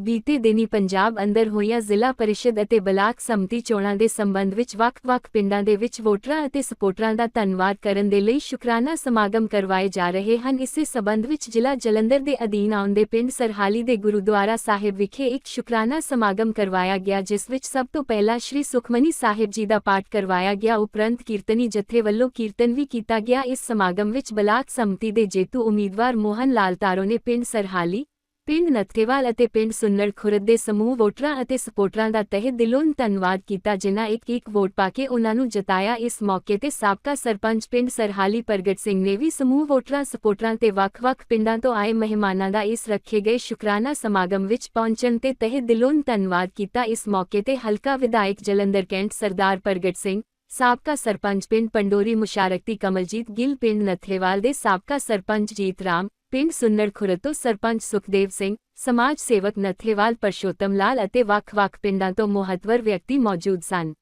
ਬੀਤੇ ਦਿਨੀ ਪੰਜਾਬ ਅੰਦਰ ਹੋਈਆਂ ਜ਼ਿਲ੍ਹਾ ਪਰਿਸ਼ਦ ਅਤੇ ਬਲਾਕ ਸੰਮਤੀ ਚੋਣਾਂ ਦੇ ਸੰਬੰਧ ਵਿੱਚ ਵੱਖ-ਵੱਖ ਪਿੰਡਾਂ ਦੇ ਵਿੱਚ ਵੋਟਰਾਂ ਅਤੇ ਸਪੋਰਟਰਾਂ ਦਾ ਧੰਨਵਾਦ ਕਰਨ ਦੇ ਲਈ ਸ਼ੁਕਰਾਨਾ ਸਮਾਗਮ ਕਰਵਾਏ ਜਾ ਰਹੇ ਹਨ। ਇਸੇ ਸੰਬੰਧ ਵਿੱਚ ਜ਼ਿਲ੍ਹਾ ਜਲੰਧਰ ਦੇ ਅਧੀਨ ਆਉਂਦੇ ਪਿੰਡ ਸਰਹਾਲੀ ਦੇ ਗੁਰਦੁਆਰਾ ਸਾਹਿਬ ਵਿਖੇ ਇੱਕ ਸ਼ੁਕਰਾਨਾ ਸਮਾਗਮ ਕਰਵਾਇਆ ਗਿਆ, ਜਿਸ ਵਿੱਚ ਸਭ ਤੋਂ ਪਹਿਲਾਂ ਸ਼੍ਰੀ ਸੁਖਮਨੀ ਸਾਹਿਬ ਜੀ ਦਾ ਪਾਠ ਕਰਵਾਇਆ ਗਿਆ। ਉਪਰੰਤ ਕੀਰਤਨੀ ਜਥੇ ਵੱਲੋਂ ਕੀਰਤਨ ਵੀ ਕੀਤਾ ਗਿਆ। ਇਸ ਸਮਾਗਮ ਵਿੱਚ ਬਲਾਕ ਸੰਮਤੀ ਦੇ ਜੇਤੂ ਉਮੀਦਵਾਰ ਮੋਹਨ ਲਾਲ ਤਾਰੋ ਨੇ ਪਿੰਡ ਸਰਹਾਲੀ ਪਿੰਡ ਨੱਥੇਵਾਲ ਅਤੇ ਪਿੰਡ ਸੁੰਨੜ ਖੁਰਦ ਦੇ ਸਮੂਹ ਵੋਟਰਾਂ ਅਤੇ ਸਪੋਰਟਰਾਂ ਦਾ ਤਹਿ ਦਿਲੋਂ ਧੰਨਵਾਦ ਕੀਤਾ ਜਿਨ੍ਹਾਂ ਇੱਕ ਇੱਕ ਵੋਟ ਪਾ ਕੇ ਉਨ੍ਹਾਂ ਨੂੰ ਜਤਾਇਆ। ਇਸ ਮੌਕੇ ਤੇ ਸਾਬਕਾ ਸਰਪੰਚ ਪਿੰਡ ਸਰਹਾਲੀ ਪ੍ਰਗਟ ਸਿੰਘ ਨੇ ਵੀ ਸਮੂਹ ਵੋਟਰਾਂ ਸਪੋਰਟਰਾਂ ਤੇ ਵੱਖ-ਵੱਖ ਪਿੰਡਾਂ ਤੋਂ ਆਏ ਮਹਿਮਾਨਾਂ ਦਾ ਇਸ ਰੱਖੇ ਗਏ ਸ਼ੁਕਰਾਨਾ ਸਮਾਗਮ ਵਿੱਚ ਪਹੁੰਚਣ ਤੇ ਤਹਿ ਦਿਲੋਂ ਧੰਨਵਾਦ ਕੀਤਾ। ਇਸ ਮੌਕੇ ਤੇ ਹਲਕਾ ਵਿਧਾਇਕ ਜਲੰਧਰ ਕੈਂਟ ਸਰਦਾਰ ਪ੍ਰਗਟ ਸਿੰਘ, ਸਾਬਕਾ ਸਰਪੰਚ ਪਿੰਡ ਪੰਡੋਰੀ ਮੁਸ਼ਾਰਕਤੀ ਕਮਲਜੀਤ ਗਿੱਲ, ਪਿੰਡ ਨਥੇਵਾਲ ਦੇ ਸਾਬਕਾ ਸਰਪੰਚ ਜੀਤ ਰਾਮ ਪਿੰਡ ਸੁੰਨੜ ਖੁਰਦ ਤੋਂ ਸਰਪੰਚ ਸੁਖਦੇਵ ਸਿੰਘ, ਸਮਾਜ ਸੇਵਕ ਨਥੇਵਾਲ ਪਰਸ਼ੋਤਮ ਲਾਲ ਅਤੇ ਵੱਖ-ਵੱਖ ਪਿੰਡਾਂ ਤੋਂ ਮਹੱਤਵਰ ਵਿਅਕਤੀ ਮੌਜੂਦ ਸਨ।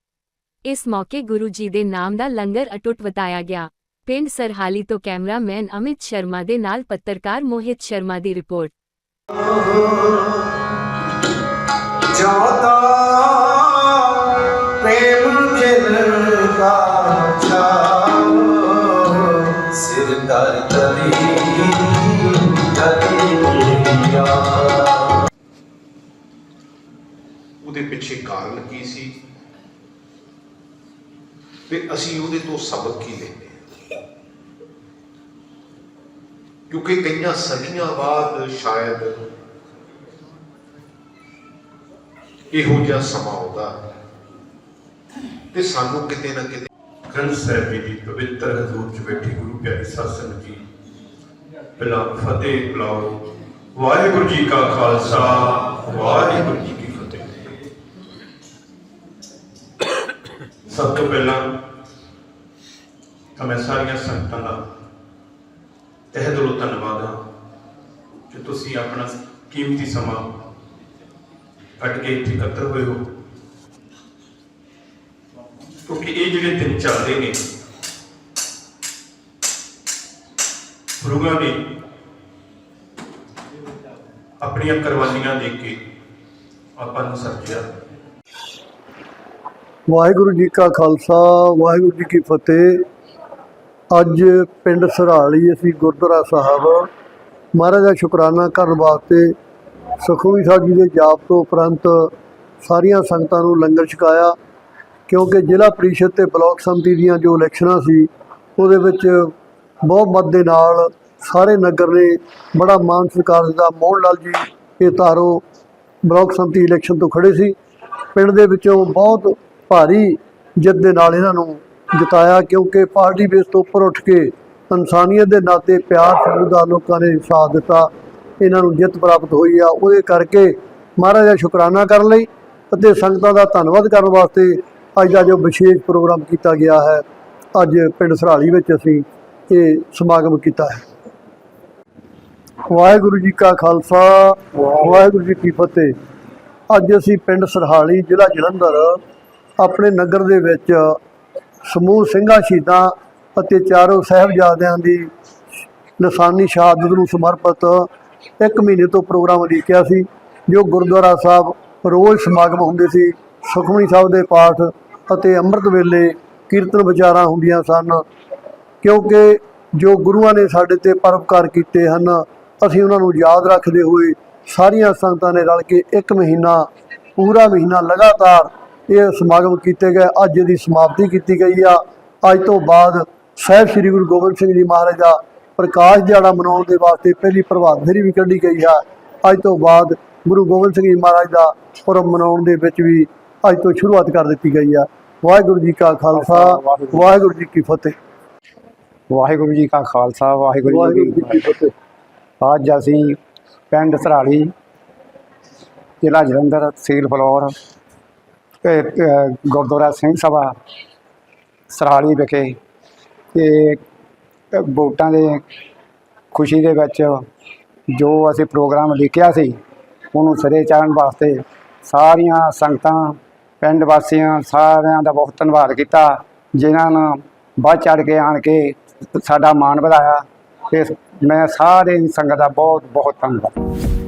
ਇਸ ਮੌਕੇ ਗੁਰੂ ਜੀ ਦੇ ਨਾਮ ਦਾ ਲੰਗਰ ਅਟੁੱਟ ਵਤਾਇਆ ਗਿਆ। ਪਿੰਡ ਸਰਹਾਲੀ ਤੋਂ ਕੈਮਰਾਮੈਨ ਅਮਿਤ ਸ਼ਰਮਾ ਦੇ ਨਾਲ ਪੱਤਰਕਾਰ ਮੋਹਿਤ ਸ਼ਰਮਾ ਦੀ ਰਿਪੋਰਟ। ਜਾਤਾ ਪ੍ਰੇਮ ਜਿਨਕਾ ਚਾਓ ਸਿਰ ਦਰ ਤਰੀ ਪਿੱਛੇ ਕਾਰਨ ਕੀ ਸੀ? ਤੇ ਅਸੀਂ ਉਹਦੇ ਤੋਂ ਸਬਕ ਕੀ ਲੈਂਦੇ ਕਿਉਂਕਿ ਕਈਆਂ ਸਦੀਆਂ ਬਾਅਦ ਸ਼ਾਇਦ ਇਹੋ ਜਿਹਾ ਸਮਾਂ ਆਉਂਦਾ ਤੇ ਸਾਨੂੰ ਕਿਤੇ ਨਾ ਕਿਤੇ ਗ੍ਰੰਥ ਸਾਹਿਬ ਜੀ ਦੀ ਪਵਿੱਤਰ ਹਜ਼ੂਰ ਚ ਬੈਠੀ ਗੁਰੂ ਪਿਆਰੀ ਸਾਧ ਜੀ, ਪਹਿਲਾਂ ਫਤਿਹ ਬੁਲਾਓ। ਵਾਹਿਗੁਰੂ ਜੀ ਕਾ ਖਾਲਸਾ, ਵਾਹਿਗੁਰੂ ਜੀ ਕੀ ਫਤਿਹ ਸਭ ਤੋਂ ਪਹਿਲਾਂ ਤਾਂ ਮੈਂ ਸਾਰੀਆਂ ਸੰਗਤਾਂ ਦਾ ਤਹਿ ਦਿਲੋਂ ਧੰਨਵਾਦ ਹਾਂ ਕਿ ਤੁਸੀਂ ਆਪਣਾ ਕੀਮਤੀ ਸਮਾਂ ਕੱਢ ਕੇ ਇੱਥੇ ਇਕੱਤਰ ਹੋਏ ਹੋ। ਕਿਉਂਕਿ ਇਹ ਜਿਹੜੇ ਦਿਨ ਚੱਲਦੇ ਨੇ, ਗੁਰੂਆਂ ਨੇ ਆਪਣੀਆਂ ਕੁਰਬਾਨੀਆਂ ਦੇ ਕੇ ਆਪਾਂ ਨੂੰ ਸਰਜਿਆ। ਵਾਹਿਗੁਰੂ ਜੀ ਕਾ ਖਾਲਸਾ, ਵਾਹਿਗੁਰੂ ਜੀ ਕੀ ਫਤਿਹ। ਅੱਜ ਪਿੰਡ ਸਰਾਲੀ ਅਸੀਂ ਗੁਰਦੁਆਰਾ ਸਾਹਿਬ ਮਹਾਰਾਜ ਦਾ ਸ਼ੁਕਰਾਨਾ ਕਰਨ ਵਾਸਤੇ ਸੁਖਮਨੀ ਸਾਹਿਬ ਜੀ ਦੇ ਜਾਪ ਤੋਂ ਉਪਰੰਤ ਸਾਰੀਆਂ ਸੰਗਤਾਂ ਨੂੰ ਲੰਗਰ ਛਕਾਇਆ, ਕਿਉਂਕਿ ਜ਼ਿਲ੍ਹਾ ਪ੍ਰੀਸ਼ਦ ਤੇ ਬਲਾਕ ਸੰਮਤੀ ਦੀਆਂ ਜੋ ਇਲੈਕਸ਼ਨਾਂ ਸੀ, ਉਹਦੇ ਵਿੱਚ ਬਹੁਤ ਮਤ ਦੇ ਨਾਲ ਸਾਰੇ ਨਗਰ ਨੇ ਬੜਾ ਮਾਨ ਸਤਿਕਾਰ ਦਿੱਤਾ। ਮੋਹਨ ਲਾਲ ਜੀ ਇਹ ਤਾਰੋ ਬਲਾਕ ਸੰਮਤੀ ਇਲੈਕਸ਼ਨ ਤੋਂ ਖੜੇ ਸੀ। ਪਿੰਡ ਦੇ ਵਿੱਚੋਂ ਬਹੁਤ ਭਾਰੀ ਜਿੱਤ ਦੇ ਨਾਲ ਇਹਨਾਂ ਨੂੰ ਜਿਤਾਇਆ ਕਿਉਂਕਿ ਪਾਰਟੀ ਬੇਸ ਤੋਂ ਉੱਪਰ ਉੱਠ ਕੇ ਇਨਸਾਨੀਅਤ ਦੇ ਨਾਤੇ ਪਿਆਰ ਸਮਝਦਾ ਲੋਕਾਂ ਨੇ ਸਾਥ ਦਿੱਤਾ। ਇਹਨਾਂ ਨੂੰ ਜਿੱਤ ਪ੍ਰਾਪਤ ਹੋਈ ਆ। ਉਹਦੇ ਕਰਕੇ ਮਹਾਰਾਜ ਦਾ ਸ਼ੁਕਰਾਨਾ ਕਰਨ ਲਈ ਅਤੇ ਸੰਗਤਾਂ ਦਾ ਧੰਨਵਾਦ ਕਰਨ ਵਾਸਤੇ ਅੱਜ ਦਾ ਜੋ ਵਿਸ਼ੇਸ਼ ਪ੍ਰੋਗਰਾਮ ਕੀਤਾ ਗਿਆ ਹੈ, ਅੱਜ ਪਿੰਡ ਸਰਾਲੀ ਵਿੱਚ ਅਸੀਂ ਇਹ ਸਮਾਗਮ ਕੀਤਾ ਹੈ। ਵਾਹਿਗੁਰੂ ਜੀ ਕਾ ਖਾਲਸਾ, ਵਾਹਿਗੁਰੂ ਜੀ ਕੀ ਫਤਿਹ। ਅੱਜ ਅਸੀਂ ਪਿੰਡ ਸਰਹਾਲੀ ਜ਼ਿਲ੍ਹਾ ਜਲੰਧਰ ਆਪਣੇ ਨਗਰ ਦੇ ਵਿੱਚ ਸਮੂਹ ਸਿੰਘਾਂ, ਸ਼ਹੀਦਾਂ ਅਤੇ ਚਾਰੋਂ ਸਾਹਿਬਜ਼ਾਦਿਆਂ ਦੀ ਨਿਸ਼ਾਨੀ ਸ਼ਹਾਦਤ ਨੂੰ ਸਮਰਪਿਤ ਇੱਕ ਮਹੀਨੇ ਤੋਂ ਪ੍ਰੋਗਰਾਮ ਲਿਖਿਆ ਸੀ, ਜੋ ਗੁਰਦੁਆਰਾ ਸਾਹਿਬ ਰੋਜ਼ ਸਮਾਗਮ ਹੁੰਦੇ ਸੀ, ਸੁਖਮਨੀ ਸਾਹਿਬ ਦੇ ਪਾਠ ਅਤੇ ਅੰਮ੍ਰਿਤ ਵੇਲੇ ਕੀਰਤਨ ਵਿਚਾਰਾਂ ਹੁੰਦੀਆਂ ਸਨ। ਕਿਉਂਕਿ ਜੋ ਗੁਰੂਆਂ ਨੇ ਸਾਡੇ ਤੇ ਪਰਉਪਕਾਰ ਕੀਤੇ ਹਨ, ਅਸੀਂ ਉਹਨਾਂ ਨੂੰ ਯਾਦ ਰੱਖਦੇ ਹੋਏ ਸਾਰੀਆਂ ਸੰਗਤਾਂ ਨੇ ਰਲ ਕੇ ਇੱਕ ਮਹੀਨਾ, ਪੂਰਾ ਮਹੀਨਾ ਲਗਾਤਾਰ ਇਹ ਸਮਾਗਮ ਕੀਤੇ ਗਏ ਅੱਜ ਦੀ ਸਮਾਪਤੀ ਕੀਤੀ ਗਈ ਆ। ਅੱਜ ਤੋਂ ਬਾਅਦ ਸਾਹਿਬ ਸ੍ਰੀ ਗੁਰੂ ਗੋਬਿੰਦ ਸਿੰਘ ਜੀ ਮਹਾਰਾਜ ਦਾ ਪ੍ਰਕਾਸ਼ ਦਿਹਾੜਾ ਮਨਾਉਣ ਦੇ ਵਾਸਤੇ ਪਹਿਲੀ ਪ੍ਰਭਾਤ ਫੇਰੀ ਵੀ ਕੱਢੀ ਗਈ ਹੈ ਅੱਜ ਤੋਂ ਬਾਅਦ ਗੁਰੂ ਗੋਬਿੰਦ ਸਿੰਘ ਜੀ ਮਹਾਰਾਜ ਦਾ ਪੁਰਬ ਮਨਾਉਣ ਦੇ ਵਿੱਚ ਵੀ ਅੱਜ ਤੋਂ ਸ਼ੁਰੂਆਤ ਕਰ ਦਿੱਤੀ ਗਈ ਆ। ਵਾਹਿਗੁਰੂ ਜੀ ਕਾ ਖਾਲਸਾ ਵਾਹਿਗੁਰੂ ਜੀ ਕੀ ਫਤਿਹ। ਵਾਹਿਗੁਰੂ ਜੀ ਕਾ ਖਾਲਸਾ ਵਾਹਿਗੁਰੂ ਜੀ ਕੀ ਫਤਿਹ। ਅੱਜ ਅਸੀਂ ਪਿੰਡ ਸਰਾਲੀ ਜ਼ਿਲ੍ਹਾ ਜਲੰਧਰ ਤਹਿਸੀਲ ਫਲੌਰ ਗੁਰਦੁਆਰਾ ਸਿੰਘ ਸਭਾ, ਸਰਾਲੀ ਵਿਖੇ ਤੇ ਵੋਟਾਂ ਦੇ ਖੁਸ਼ੀ ਦੇ ਵਿੱਚ ਜੋ ਅਸੀਂ ਪ੍ਰੋਗਰਾਮ ਲਿਖਿਆ ਸੀ, ਉਹਨੂੰ ਸਿਰੇ ਚਾੜਨ ਵਾਸਤੇ ਸਾਰੀਆਂ ਸੰਗਤਾਂ, ਪਿੰਡ ਵਾਸੀਆਂ ਸਾਰਿਆਂ ਦਾ ਬਹੁਤ ਧੰਨਵਾਦ ਕੀਤਾ, ਜਿਨ੍ਹਾਂ ਨੇ ਵੱਧ ਚੜ ਕੇ ਆਣ ਕੇ ਸਾਡਾ ਮਾਣ ਵਧਾਇਆ ਤੇ ਮੈਂ ਸਾਰੇ ਸੰਗਤ ਦਾ ਬਹੁਤ ਬਹੁਤ ਧੰਨਵਾਦ।